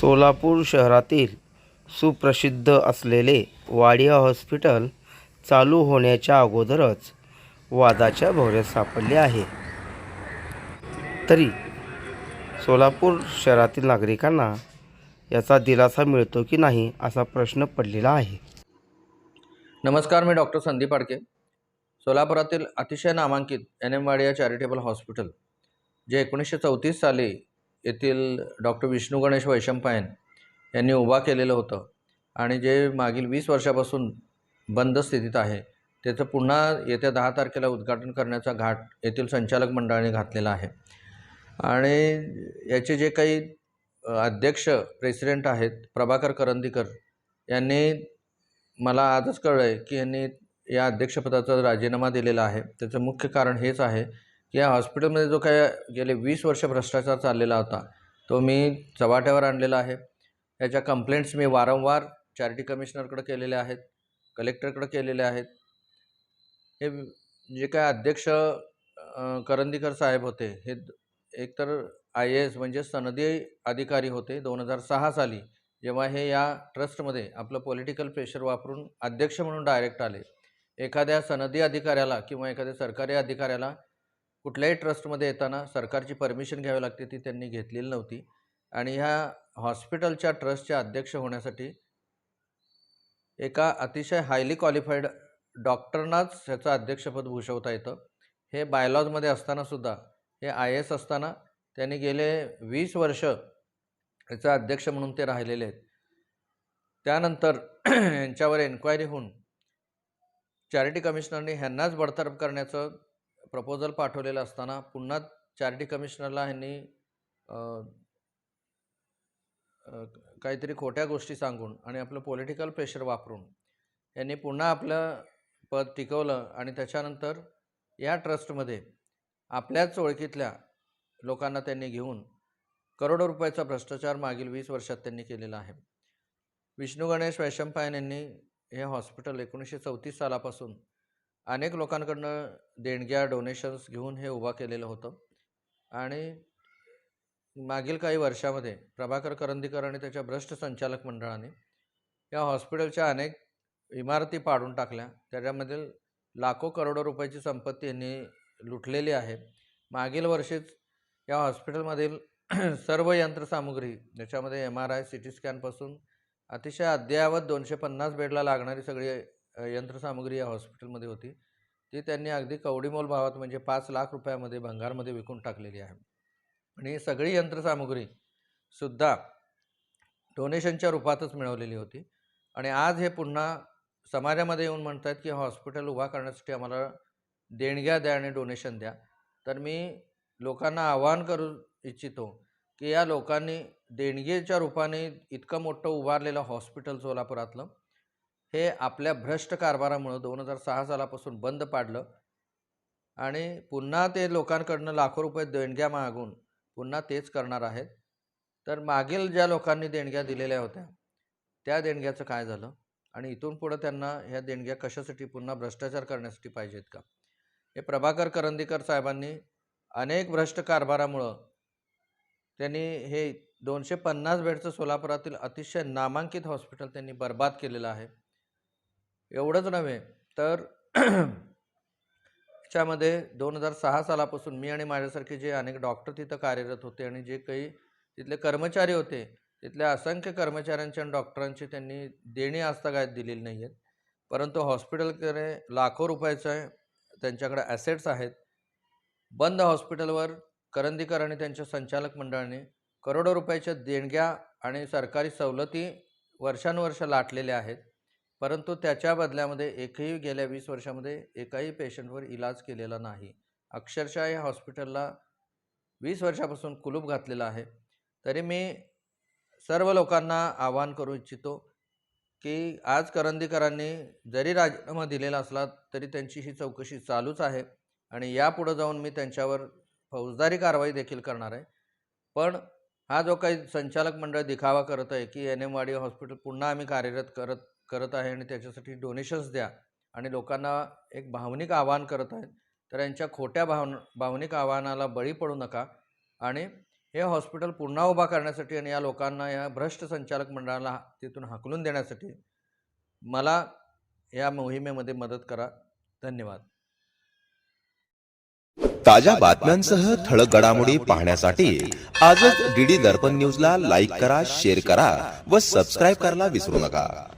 सोलापूर शहरातील सुप्रसिद्ध असलेले वाडिया हॉस्पिटल चालू होण्याच्या अगोदरच वादाच्या भोवऱ्यात सापडले आहे. तरी सोलापूर शहरातील नागरिकांना याचा दिलासा मिळतो की नाही असा प्रश्न पडलेला आहे. नमस्कार मी डॉक्टर संदीप आडके. सोलापुरातील अतिशय नामांकित N M Wadia charitable hospital जे एकोणीसशे चौतीस साली येथील डॉक्टर विष्णू गणेश वैशंपायन यांनी उभा केलेलं होतं. आणि जे मागील वीस वर्षापासून बंद स्थितीत आहे त्याचं पुन्हा येत्या दहा तारखेला उद्घाटन करण्याचा घाट येथील संचालक मंडळाने घातलेला आहे. आणि याचे जे काही अध्यक्ष प्रेसिडेंट आहेत प्रभाकर करंदीकर यांनी मला आजच कळलं आहे की यांनी या अध्यक्षपदाचा राजीनामा दिलेला आहे. त्याचं मुख्य कारण हेच आहे की या हॉस्पिटलमध्ये जो काय गेले वीस वर्ष भ्रष्टाचार चाललेला होता तो मी चव्हाट्यावर आणलेला आहे. याच्या कंप्लेंट्स मी वारंवार चॅरिटी कमिशनरकडे केलेल्या आहेत कलेक्टरकडे केलेल्या आहेत. हे जे काय अध्यक्ष करंदीकर साहेब होते हे एकतर आय ए एस म्हणजे सनदी अधिकारी होते दोन हजार सहा साली जेव्हा हे या ट्रस्टमध्ये आपलं पॉलिटिकल प्रेशर वापरून अध्यक्ष म्हणून डायरेक्ट आले. एखाद्या सनदी अधिकाऱ्याला किंवा एखाद्या सरकारी अधिकाऱ्याला कुठल्याही ट्रस्टमध्ये येताना सरकारची परमिशन घ्यावी लागते ती त्यांनी घेतलेली नव्हती. आणि ह्या हॉस्पिटलच्या ट्रस्टचे अध्यक्ष होण्यासाठी एका अतिशय हायली क्वालिफाईड डॉक्टरनाच ह्याचं अध्यक्षपद भूषवता येतं. हे बायलॉजमध्ये असतानासुद्धा हे आय एस असताना त्यांनी गेले वीस वर्ष याचा अध्यक्ष म्हणून ते राहिलेले आहेत. त्यानंतर यांच्यावर एन्क्वायरी होऊन चॅरिटी कमिशनरने ह्यांनाच बडतर्फ करण्याचं प्रपोजल पाठवलेलं असताना पुन्हा चॅरिटी कमिशनरला ह्यांनी काहीतरी खोट्या गोष्टी सांगून आणि आपलं पॉलिटिकल प्रेशर वापरून यांनी पुन्हा आपलं पद टिकवलं आणि त्याच्यानंतर या ट्रस्टमध्ये आपल्याच ओळखीतल्या लोकांना त्यांनी घेऊन करोडो रुपयाचा भ्रष्टाचार मागील वीस वर्षात त्यांनी केलेला आहे. विष्णू गणेश वैशंपायन यांनी हे हॉस्पिटल एकोणीसशे चौतीस सालापासून अनेक लोकांकडनं देणग्या डोनेशन्स घेऊन हे उभा केलेलं होतं. आणि मागील काही वर्षामध्ये प्रभाकर करंदीकर आणि त्याच्या भ्रष्ट संचालक मंडळाने या हॉस्पिटलच्या अनेक इमारती पाडून टाकल्या. त्याच्यामधील लाखो करोडो रुपयाची संपत्ती यांनी लुटलेली आहे. मागील वर्षीच या हॉस्पिटलमधील सर्व यंत्रसामुग्री ज्याच्यामध्ये M R I C T स्कॅनपासून अतिशय अद्ययावत दोनशे पन्नास बेडला लागणारी सगळी यंत्रसामुग्री या हॉस्पिटलमध्ये होती. ती त्यांनी अगदी कवडीमोल भावात म्हणजे पाच लाख रुपयामध्ये भंगारमध्ये विकून टाकलेली आहे. आणि सगळी यंत्रसामुग्री सुद्धा डोनेशनच्या रूपातच मिळवलेली होती. आणि आज हे पुन्हा समाजामध्ये येऊन म्हणत आहेत की हॉस्पिटल उभा करण्यासाठी आम्हाला देणग्या द्या आणि डोनेशन द्या. तर मी लोकांना आवाहन करू इच्छितो की या लोकांनी देणगीच्या रूपाने इतकं मोठं उभारलेलं हॉस्पिटल सोलापुरातलं हे आपल्या भ्रष्ट कारभारामुळं दोन हजार सहा सालापासून बंद पाडलं आणि पुन्हा ते लोकांकडनं लाखो रुपये देणग्या मागून पुन्हा तेच करणार आहेत. तर मागील ज्या लोकांनी देणग्या दिलेल्या होत्या त्या देणग्याचं काय झालं? आणि इथून पुढं त्यांना ह्या देणग्या कशासाठी पुन्हा भ्रष्टाचार करण्यासाठी पाहिजेत का? हे प्रभाकर करंदीकर साहेबांनी अनेक भ्रष्ट कारभारामुळं त्यांनी हे दोनशे पन्नास बेडचं सोलापुरातील अतिशय नामांकित हॉस्पिटल त्यांनी बर्बाद केलेलं आहे. एवढंच नव्हे तर त्यामध्ये दोन हजार सहा सालापासून मी आणि माझ्यासारखे जे अनेक डॉक्टर तिथं कार्यरत होते आणि जे काही तिथले कर्मचारी होते तिथल्या असंख्य कर्मचाऱ्यांच्या आणि डॉक्टरांची त्यांनी देणी आजतागायत दिलेली नाही आहेत. परंतु हॉस्पिटलकडे लाखो रुपयाचे त्यांच्याकडे ॲसेट्स आहेत. बंद हॉस्पिटलवर करंदीकर आणि त्यांच्या संचालक मंडळाने करोडो रुपयाच्या देणग्या आणि सरकारी सवलती वर्षानुवर्ष लाटलेल्या आहेत. परंतु त्याच्या बदल्यामध्ये एकही गेल्या वीस वर्षामध्ये एकाही पेशंटवर इलाज केलेला नाही. अक्षरशः या हॉस्पिटलला वीस वर्षापासून कुलूप घातलेला आहे. तरी मी सर्व लोकांना आवाहन करू इच्छितो की आज करंदीकरांनी जरी राजीनामा दिलेला असला तरी त्यांची ही चौकशी चालूच आहे आणि यापुढं जाऊन मी त्यांच्यावर फौजदारी कारवाई देखील करणार आहे. पण हा जो काही संचालक मंडळ दिखावा करत आहे की एन एम वाडी हॉस्पिटल पुन्हा आम्ही कार्यरत करत करत आहे आणि त्याच्यासाठी डोनेशन्स द्या. आणि लोकांना एक भावनिक आवाहन करत आहेत. तर यांच्या खोट्या भावन भावनिक आव्हानाला बळी पडू नका. आणि हे हॉस्पिटल पुन्हा उभा करण्यासाठी आणि या लोकांना या भ्रष्ट संचालक मंडळाला तिथून हाकलून देण्यासाठी मला या मोहिमेमध्ये मदत करा. धन्यवाद. ताज्या बातम्यांसह ठळक घडामोडी पाहण्यासाठी आजच डीडी दर्पण न्यूजला लाईक करा शेअर करा व सबस्क्राईब करायला विसरू नका.